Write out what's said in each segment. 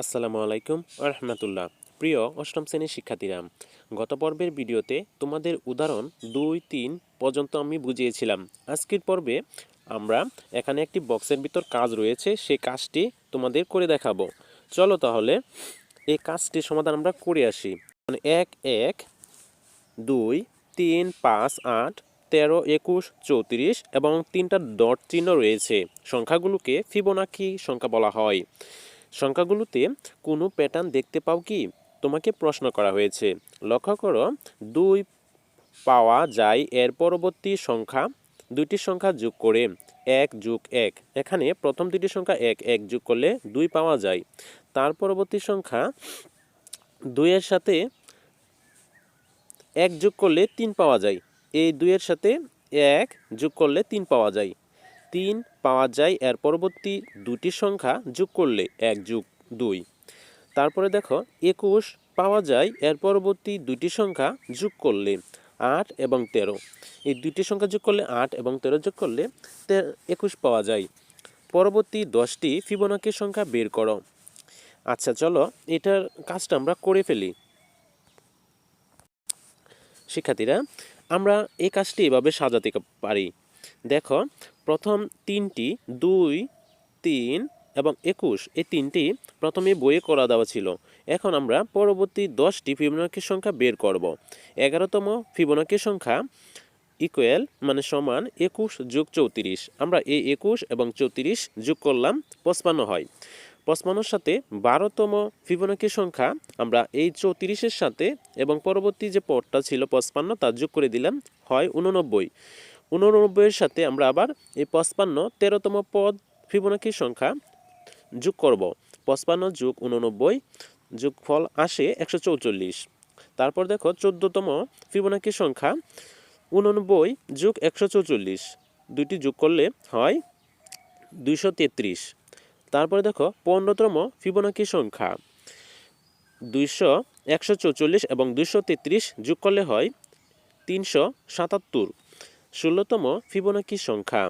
আসসালামু আলাইকুম রহমতুল্লাহ। প্রিয় অষ্টম শ্রেণির শিক্ষার্থীরা, গত পর্বের ভিডিওতে তোমাদের উদাহরণ দুই তিন পর্যন্ত আমি বুঝিয়েছিলাম। আজকের পর্বে আমরা এখানে একটি বক্সের ভিতর কাজ রয়েছে সেই কাজটি তোমাদের করে দেখাবো। চলো তাহলে এই কাজটির সমাধান আমরা করে আসি। মানে এক এক, দুই, তিন, পাঁচ, আট, তেরো, একুশ, চৌত্রিশ এবং তিনটা ডট চিহ্ন রয়েছে। সংখ্যাগুলোকে ফিবোনাকি সংখ্যা বলা হয়। সংখ্যাগুলোতে কোনো প্যাটার্ন দেখতে পাও কি? তোমাকে প্রশ্ন করা হয়েছে। লক্ষ্য করো, দুই পাওয়া যায় এর পরবর্তী সংখ্যা, দুইটি সংখ্যা যোগ করে এক যোগ এক। এখানে প্রথম দুটি সংখ্যা এক এক যোগ করলে দুই পাওয়া যায়। তার পরবর্তী সংখ্যা দুইয়ের সাথে এক যোগ করলে তিন পাওয়া যায়। এই দুইয়ের সাথে এক যোগ করলে তিন পাওয়া যায়। তিন পাওয়া যায়, এর পরবর্তী দুটি সংখ্যা যোগ করলে এক যোগ দুই। তারপরে দেখো, একুশ পাওয়া যায়, এর পরবর্তী দুটি সংখ্যা যোগ করলে আট এবং তেরো। এই দুটি সংখ্যা যোগ করলে আট এবং তেরো যোগ করলে একুশ পাওয়া যায়। পরবর্তী দশটি ফিবোনাকি সংখ্যা বের করো। আচ্ছা চলো এটার কাজটা আমরা করে ফেলি। শিক্ষার্থীরা, আমরা এই কাজটি এভাবে সাজাতে পারি। দেখো প্রথম তিনটি দুই, তিন এবং একুশ। এই তিনটি প্রথমে বইয়ে করা দেওয়া ছিল। এখন আমরা পরবর্তী দশটি ফিবোনাকি সংখ্যা বের করব। এগারোতম ফিবোনাকি সংখ্যা ইকুয়াল মানে সমান একুশ যোগ চৌত্রিশ। আমরা এই একুশ এবং চৌত্রিশ যোগ করলাম, পঁচপান্ন হয়। পঁচপান্নর সাথে বারোতম ফিবোনাকি সংখ্যা আমরা এই চৌত্রিশের সাথে এবং পরবর্তী যে পদটা ছিল পঁচপান্ন, তা যোগ করে দিলাম, হয় উননব্বই উননব্বইয়ের সাথে আমরা আবার এই পঁচপান্ন, তেরোতম পদ ফিবোনাকি সংখ্যা যোগ করব। পঁচপান্ন যোগ উননব্বই যোগফল আসে একশো চৌচল্লিশ। তারপর দেখো চোদ্দতম ফিবোনাকি সংখ্যা উননব্বই যোগ একশো চৌচল্লিশ। দুইটি যোগ করলে হয় দুইশো তেত্রিশ। তারপরে দেখো পনেরোতম ফিবোনাকি সংখ্যা দুইশো একশো চৌচল্লিশ এবং দুইশো তেত্রিশ যোগ করলে হয় তিনশো সাতাত্তর। ষোলোতম ফিবোনাকি সংখ্যা।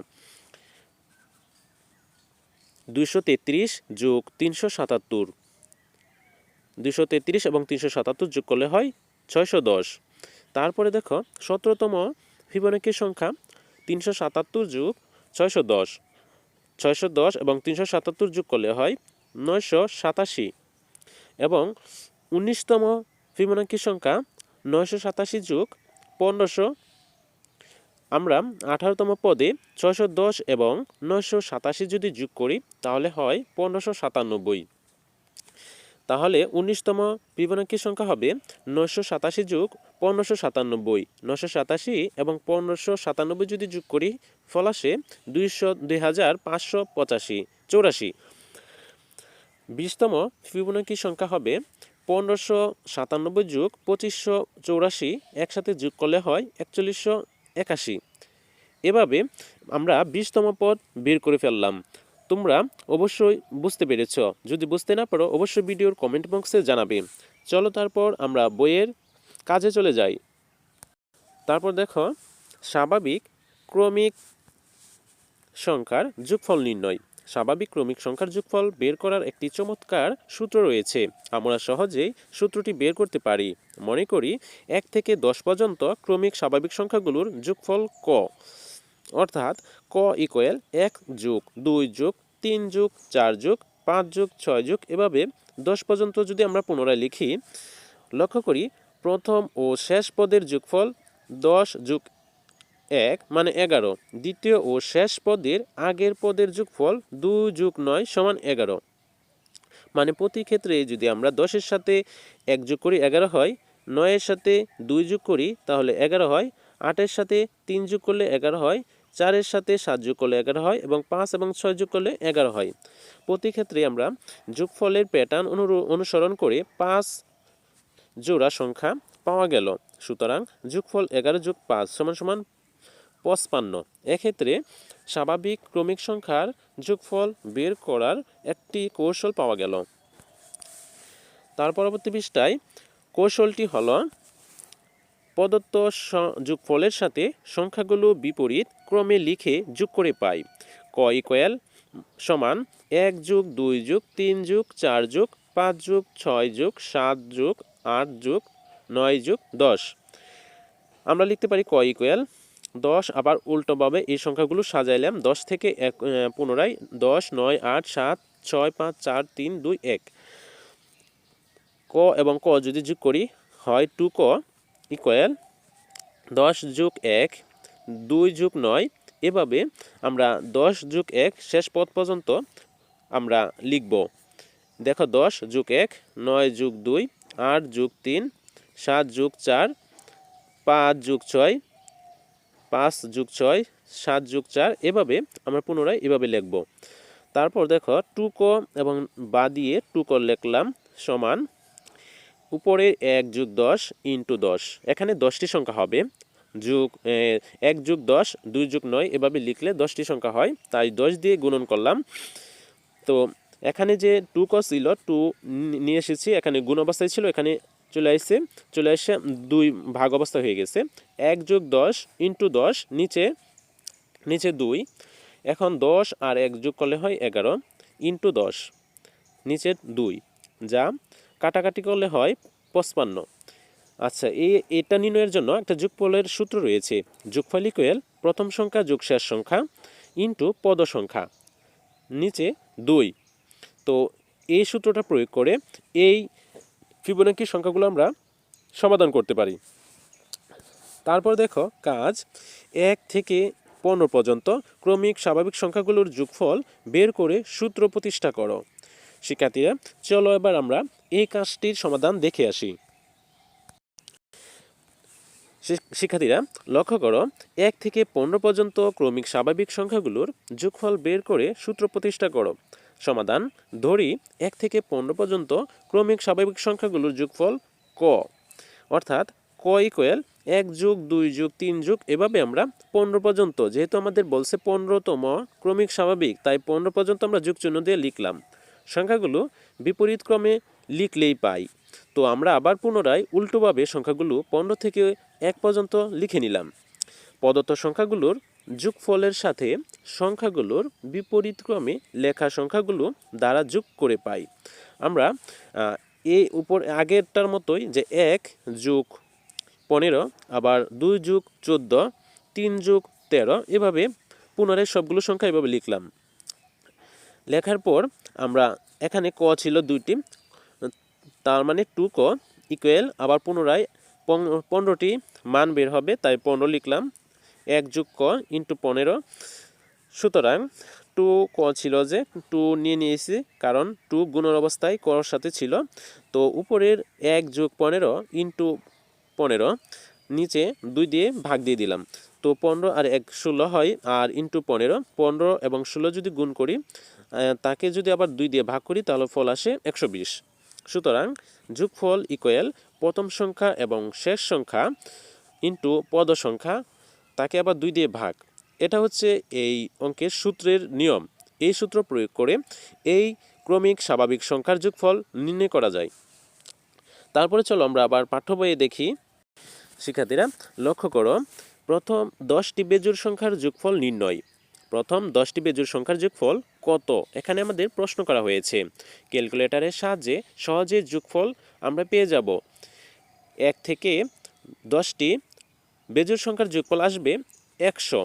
দুইশো তেত্রিশ যোগ তিনশো সাতাত্তর। দুইশো তেত্রিশ এবং তিনশো সাতাত্তর যোগ করলে হয় ছয়শো দশ। তারপরে দেখো, সতেরোতম ফিবোনাকি সংখ্যা তিনশো সাতাত্তর যোগ ছয়শো দশ। ছয়শো দশ এবং তিনশো সাতাত্তর যোগ করলে হয় নয়শো সাতাশি। এবং উনিশতম ফিবোনাকি সংখ্যা নয়শো সাতাশি যোগ পনেরোশো আমরা আঠারোতম পদে ছয়শো দশ এবং নয়শো সাতাশি যদি যোগ করি, তাহলে হয় পনেরোশো সাতানব্বই। তাহলে উনিশতম ফিবোনাকি সংখ্যা হবে নয়শো সাতাশি যোগ পনেরোশো সাতানব্বই। নশো সাতাশি এবং পনেরোশো সাতানব্বই যদি যোগ করি ফল আসে দুইশো দুই হাজার পাঁচশো পঁচাশি, চৌরাশি। বিশতম ফিবোনাকি সংখ্যা হবে পনেরোশো সাতানব্বই যোগ পঁচিশশো চৌরাশি, একসাথে যোগ করলে হয় একচল্লিশশো একাশি। এভাবে আমরা বিশতম পদ বের করে ফেললাম। তোমরা অবশ্যই বুঝতে পেরেছ। যদি বুঝতে না পারো, অবশ্যই ভিডিওর কমেন্ট বক্সে জানাবে। চলো তারপর আমরা বইয়ের কাজে চলে যাই। তারপর দেখো, স্বাভাবিক ক্রমিক সংখ্যার যোগফল নির্ণয়। স্বাভাবিক ক্রমিক সংখ্যার যোগফল বের করার একটি চমৎকার সূত্র রয়েছে। আমরা সহজেই সূত্রটি বের করতে পারি। মনে করি এক থেকে দশ পর্যন্ত ক্রমিক স্বাভাবিক সংখ্যাগুলোর যোগফল ক। অর্থাৎ ক ইকুয়াল এক যোগ দুই যোগ তিন যোগ চার যোগ পাঁচ যোগ ছয় যোগ এভাবে দশ পর্যন্ত যদি আমরা পুনরায় লিখি, লক্ষ্য করি প্রথম ও শেষ পদের যোগফল দশ যোগ এক মানে এগারো। দ্বিতীয় ও শেষ পদের আগের পদের যোগফল দুই যোগ নয় সমান এগারো। মানে প্রতি ক্ষেত্রে যদি আমরা দশের সাথে এক যোগ করি এগারো হয়, নয়ের সাথে দুই যোগ করি তাহলে এগারো হয়, আটের সাথে তিন যোগ করলে এগারো হয়, চারের সাথে সাত যোগ করলে এগারো হয় এবং পাঁচ এবং ছয় যোগ করলে এগারো হয়। প্রতি ক্ষেত্রে আমরা যোগফলের প্যাটার্ন অনুসরণ করে পাঁচ জোড়া সংখ্যা পাওয়া গেল। সুতরাং যোগফল এগারো যোগ পাঁচ সমান সমান পঁচপান্ন। এক্ষেত্রে স্বাভাবিক ক্রমিক সংখ্যার যোগফল বের করার একটি কৌশল পাওয়া গেল। তার পরবর্তী পৃষ্ঠায় কৌশলটি হলো প্রদত্ত যোগফলের সাথে সংখ্যাগুলো বিপরীত ক্রমে লিখে যোগ করে পাই। ক ইকুয়াল সমান এক যুগ দুই যুগ তিন যুগ চার যুগ পাঁচ যুগ ছয় যুগ সাত যুগ আট যুগ নয় যুগ দশ। আমরা লিখতে পারি ক ইকুয়াল দশ, আবার উল্টোভাবে এই সংখ্যাগুলো সাজাইলাম, দশ থেকে এক পুনরায় দশ, নয়, আট, সাত, ছয়, পাঁচ, চার, তিন, দুই, এক। ক এবং ক যদি যোগ করি, হয় টু ক ইকুয়াল দশ যোগ এক, দুই যোগ নয়। এভাবে আমরা দশ যোগ এক শেষ পদ পর্যন্ত আমরা লিখব। দেখো দশ যোগ এক, নয় যোগ দুই, আট যোগ তিন, সাত যোগ চার, পাঁচ যোগ ছয় পাঁচ যোগ ছয়, সাত যোগ চার, এভাবে আমরা পুনরায় এভাবে লিখব। তারপর দেখো ক এবং বা দিয়ে ক লিখলাম সমান উপরে এক যুগ দশ ইন্টু দশ। এখানে দশটি সংখ্যা হবে। যুগ এক যুগ দশ, দুই যুগ নয়, এভাবে লিখলে দশটি সংখ্যা হয়। তাই দশ দিয়ে গুণন করলাম। তো এখানে যে টু ক ছিল, টু নিয়ে এসেছি, এখানে গুণ অবস্থায় ছিল, এখানে চলে আসছে, চলে এসে দুই ভাগ অবস্থা হয়ে গেছে। এক যোগ দশ ইন্টু দশ, নিচে নিচে দুই। এখন দশ আর এক যোগ করলে হয় এগারো ইন্টু দশ, নিচে দুই। যা কাটাকাটি করলে হয় পঁচপান্ন। আচ্ছা এই, এটা নির্ণয়ের জন্য একটা যোগফলের সূত্র রয়েছে। যোগফল ইকুয়াল প্রথম সংখ্যা যোগ শেষ সংখ্যা ইন্টু পদ সংখ্যা, নিচে দুই। তো এই সূত্রটা প্রয়োগ করে এই ফিবোনাকি সংখ্যাগুলো আমরা সমাধান করতে পারি। তারপর দেখো, কাজ এক থেকে পনেরো পর্যন্ত ক্রমিক স্বাভাবিক সংখ্যাগুলোর যোগফল বের করে সূত্র প্রতিষ্ঠা করো। শিক্ষার্থীরা, চলো এবার আমরা এই কাজটির সমাধান দেখে আসি। শিক্ষার্থীরা, লক্ষ্য করো, এক থেকে পনেরো পর্যন্ত ক্রমিক স্বাভাবিক সংখ্যাগুলোর যোগফল বের করে সূত্র প্রতিষ্ঠা করো। সমাধান। ধরি এক থেকে পনেরো পর্যন্ত ক্রমিক স্বাভাবিক সংখ্যাগুলোর যোগফল ক। অর্থাৎ ক ইকুয়াল এক যুগ দুই যুগ তিন যুগ, এভাবে আমরা পনেরো পর্যন্ত, যেহেতু আমাদের বলছে পনেরোতম ক্রমিক স্বাভাবিক, তাই পনেরো পর্যন্ত আমরা যুগ চিহ্ন দিয়ে লিখলাম। সংখ্যাগুলো বিপরীত ক্রমে লিখলেই পাই। তো আমরা আবার পুনরায় উল্টোভাবে সংখ্যাগুলো পনেরো থেকে এক পর্যন্ত লিখে নিলাম। প্রদত্ত সংখ্যাগুলোর যোগফলের সাথে সংখ্যাগুলোর বিপরীত ক্রমে লেখা সংখ্যাগুলো দ্বারা যোগ করে পাই। আমরা এই উপর, আগেরটার মতোই যে এক যোগ পনেরো, আবার দুই যুগ চোদ্দ, তিন যুগ তেরো, এভাবে পুনরায় সবগুলো সংখ্যা এভাবে লিখলাম। লেখার পর আমরা এখানে ক ছিল দুইটি, তার মানে টু ক ইকুয়াল আবার পুনরায় পন- পনেরোটি মান বের হবে, তাই পনেরো লিখলাম। এক যুগ ক ইন্টু পনেরো। সুতরাং টু ক ছিল যে টু নিয়ে নিয়েছি, কারণ টু গুণের অবস্থায় কর সাথে ছিল। তো উপরের এক যুগ পনেরো ইন্টু পনেরো, নিচে দুই দিয়ে ভাগ দিয়ে দিলাম। তো পনেরো আর এক ষোলো হয়, আর ইন্টু পনেরো পনেরো এবং ষোলো যদি গুণ করি তাকে যদি আবার দুই দিয়ে ভাগ করি, তাহলে ফল আসে একশো বিশ। সুতরাং যোগফল ইকুয়াল প্রথম সংখ্যা এবং শেষ সংখ্যা ইন্টু পদ সংখ্যা তাকে আবার দুই দিয়ে ভাগ। এটা হচ্ছে এই অঙ্কের সূত্রের নিয়ম। এই সূত্র প্রয়োগ করে এই ক্রমিক স্বাভাবিক সংখ্যার যোগফল নির্ণয় করা যায়। তারপরে চলো আমরা আবার পাঠ্য বইয়ে দেখি। শিক্ষার্থীরা, লক্ষ্য করো, প্রথম দশটি বেজোড় সংখ্যার যোগফল নির্ণয়। প্রথম দশটি বেজোড় সংখ্যার যোগফল কত? এখানে আমাদের প্রশ্ন করা হয়েছে। ক্যালকুলেটরের সাহায্যে সহজে যোগফল আমরা পেয়ে যাব। এক থেকে দশটি বেজোড় সংখ্যার যোগফল আসবে একশো।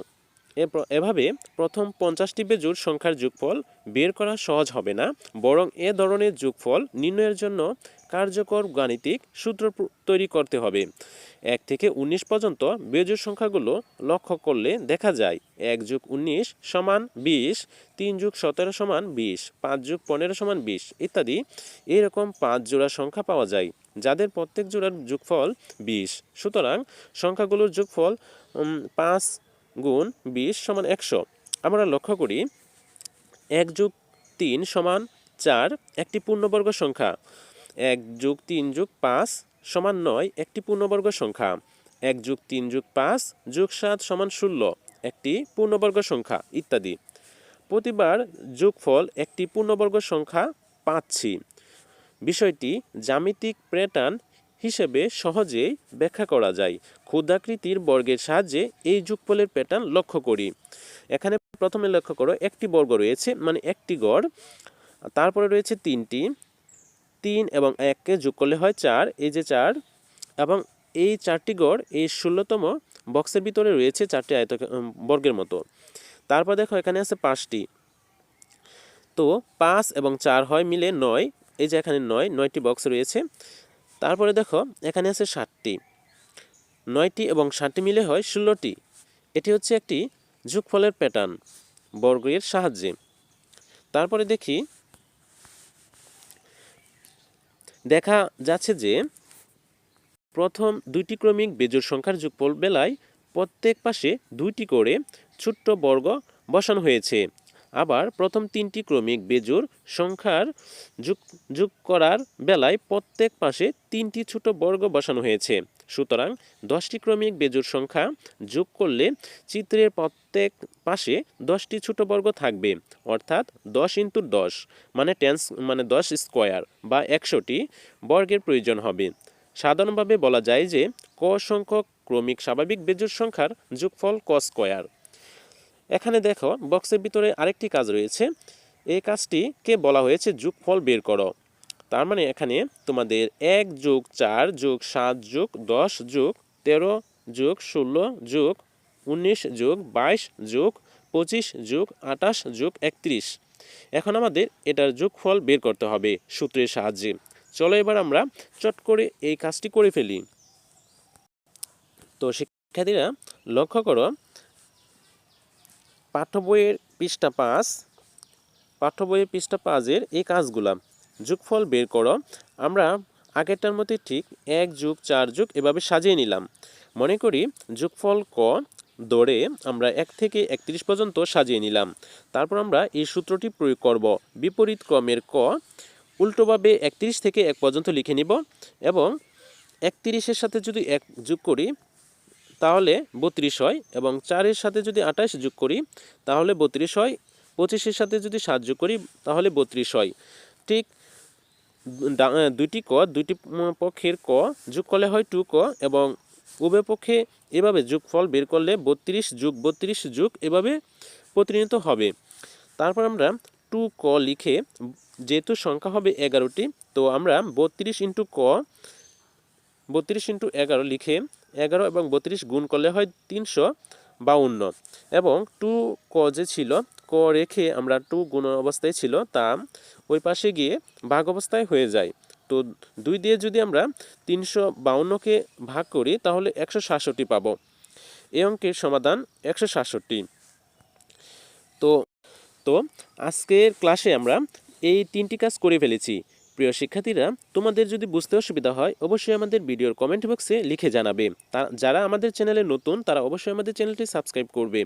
এভাবে প্রথম পঞ্চাশটি বেজোড় সংখ্যার যোগফল বের করা সহজ হবে না, বরং এ ধরনের যোগফল নির্ণয়ের জন্য কার্যকর গাণিতিক সূত্র তৈরি করতে হবে। এক থেকে উনিশ পর্যন্ত বেজোড় সংখ্যাগুলো লক্ষ্য করলে দেখা যায় এক যুগ উনিশ সমান বিশ, তিন যুগ সতেরো সমান বিশ, পাঁচ যুগ পনেরো সমান বিশ ইত্যাদি এরকম পাঁচ জোড়া সংখ্যা পাওয়া যায়। যাদের প্রত্যেক জোড়ার যোগফল বিশ। সুতরাং সংখ্যাগুলোর যোগফল পাঁচ গুণ বিশ সমান একশো। আমরা লক্ষ্য করি, এক যুগ তিন সমান চার, একটি পূর্ণবর্গ সংখ্যা। এক যুগ তিন যুগ পাঁচ সমান নয়, একটি পূর্ণবর্গ সংখ্যা। এক যুগ তিন যুগ পাঁচ যুগ সাত সমান ষোলো, একটি পূর্ণবর্গ সংখ্যা, ইত্যাদি। প্রতিবার যোগফল একটি পূর্ণবর্গ সংখ্যা পাচ্ছি। বিষয়টি জ্যামিতিক প্যাটার্ন হিসেবে সহজেই ব্যাখ্যা করা যায়। ক্ষুদ্রাকৃতির বর্গের সাহায্যে এই যুগফলের প্যাটার্ন লক্ষ্য করি। এখানে প্রথমে লক্ষ্য করো, একটি বর্গ রয়েছে মানে একটি গড়। তারপরে রয়েছে তিনটি। তিন এবং এককে যোগ করলে হয় চার, এই যে চার। এবং এই চারটি গড় এই ষোলোতম বক্সের ভিতরে রয়েছে চারটি আয়ত বর্গের মতো। তারপর দেখো এখানে আছে পাঁচটি। তো পাঁচ এবং চার হয় মিলে নয়। এই যে এখানে নয়, নয়টি বক্স রয়েছে। তারপরে দেখো, এখানে আছে ষাটটি নয়টি এবং ষাটটি মিলে হয় ষোলোটি। এটি হচ্ছে একটি যোগফলের প্যাটার্ন বর্গের সাহায্যে। তারপরে দেখি, দেখা যাচ্ছে যে প্রথম দুইটি ক্রমিক বেজোড় সংখ্যার যোগফল বেলায় প্রত্যেক পাশে দুইটি করে ছোট্ট বর্গ বসানো হয়েছে। আবার প্রথম তিনটি ক্রমিক বেজোড় সংখ্যার যোগ যোগ করার বেলায় প্রত্যেক পাশে তিনটি ছোট বর্গ বসানো হয়েছে। সুতরাং দশটি ক্রমিক বেজোড় সংখ্যা যোগ করলে চিত্রের প্রত্যেক পাশে দশটি ছোট বর্গ থাকবে, অর্থাৎ দশ ইন্টু দশ মানে টেন্স মানে দশ স্কোয়ার বা একশোটি বর্গের প্রয়োজন হবে। সাধারণভাবে বলা যায় যে ক সংখ্যক ক্রমিক স্বাভাবিক বেজোড় সংখ্যার যোগফল ক স্কোয়ার। এখানে দেখো, বক্সের ভিতরে আরেকটি কাজ রয়েছে। এই কাজটিকে বলা হয়েছে? যোগফল বের করো। তার মানে এখানে তোমাদের এক যোগ চার যোগ সাত যোগ দশ যোগ তেরো যোগ ষোলো যোগ উনিশ যোগ বাইশ যোগ পঁচিশ যোগ আঠাশ যোগ একত্রিশ। এখন আমাদের এটার যোগফল বের করতে হবে সূত্রের সাহায্যে। চলো এবার আমরা চট করে এই কাজটি করে ফেলি। তো শিক্ষার্থীরা, লক্ষ্য করো পাঠ্য বইয়ের পৃষ্ঠা পাঁচ, পাঠ্য বইয়ের পৃষ্ঠা পাঁচের এই কাজগুলা। যোগফল বের করো। আমরা আগেরটার মধ্যে ঠিক এক যুগ চার যুগ এভাবে সাজিয়ে নিলাম। মনে করি যোগফল ক দৌড়ে আমরা এক থেকে একত্রিশ পর্যন্ত সাজিয়ে নিলাম। তারপর আমরা এই সূত্রটি প্রয়োগ করব। বিপরীত ক্রমের ক উল্টোভাবে একত্রিশ থেকে এক পর্যন্ত লিখে নিব এবং একত্রিশের সাথে যদি এক যোগ করি তাহলে বত্রিশ হয় এবং চারের সাথে যদি আঠাশ যোগ করি, তাহলে বত্রিশ হয়। পঁচিশের সাথে যদি সাত যোগ করি, তাহলে বত্রিশ হয়। ঠিক দুইটি ক, দুইটি পক্ষের ক যোগ করলে হয় টু ক এবং উভয় পক্ষে এভাবে যোগফল বের করলে বত্রিশ যুগ বত্রিশ যুগ এভাবে প্রতিনিধিত হবে। তারপর আমরা টু ক লিখে, যেহেতু সংখ্যা হবে এগারোটি, তো আমরা বত্রিশ ইন্টু ক, বত্রিশ ইন্টু এগারো লিখে এগারো এবং বত্রিশ গুণ করলে হয় তিনশো বাউন্ন। এবং টু ক যে ছিল, ক রেখে আমরা টু গুণ অবস্থায় ছিল, তা ওই পাশে গিয়ে ভাগ অবস্থায় হয়ে যায়। তো দুই দিয়ে যদি আমরা তিনশো বাউন্নকে ভাগ করি, তাহলে একশো সাতষট্টি পাবো। এই অঙ্কের সমাধান একশো সাতষট্টি। তো তো আজকের ক্লাসে আমরা এই তিনটি কাজ করে ফেলেছি। প্রিয় শিক্ষার্থীরা, তোমাদের যদি বুঝতে অসুবিধা হয়, অবশ্যই আমাদের ভিডিওর কমেন্ট বক্সে লিখে জানাবে। যারা আমাদের চ্যানেলে নতুন, তারা অবশ্যই আমাদের চ্যানেলটি সাবস্ক্রাইব করবে।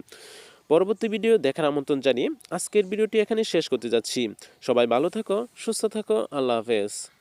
পরবর্তী ভিডিও দেখার আমন্ত্রণ জানিয়ে আজকের ভিডিওটি এখানে শেষ করতে যাচ্ছি। সবাই ভালো থাকো, সুস্থ থাকো, আল্লাহ হাফেজ।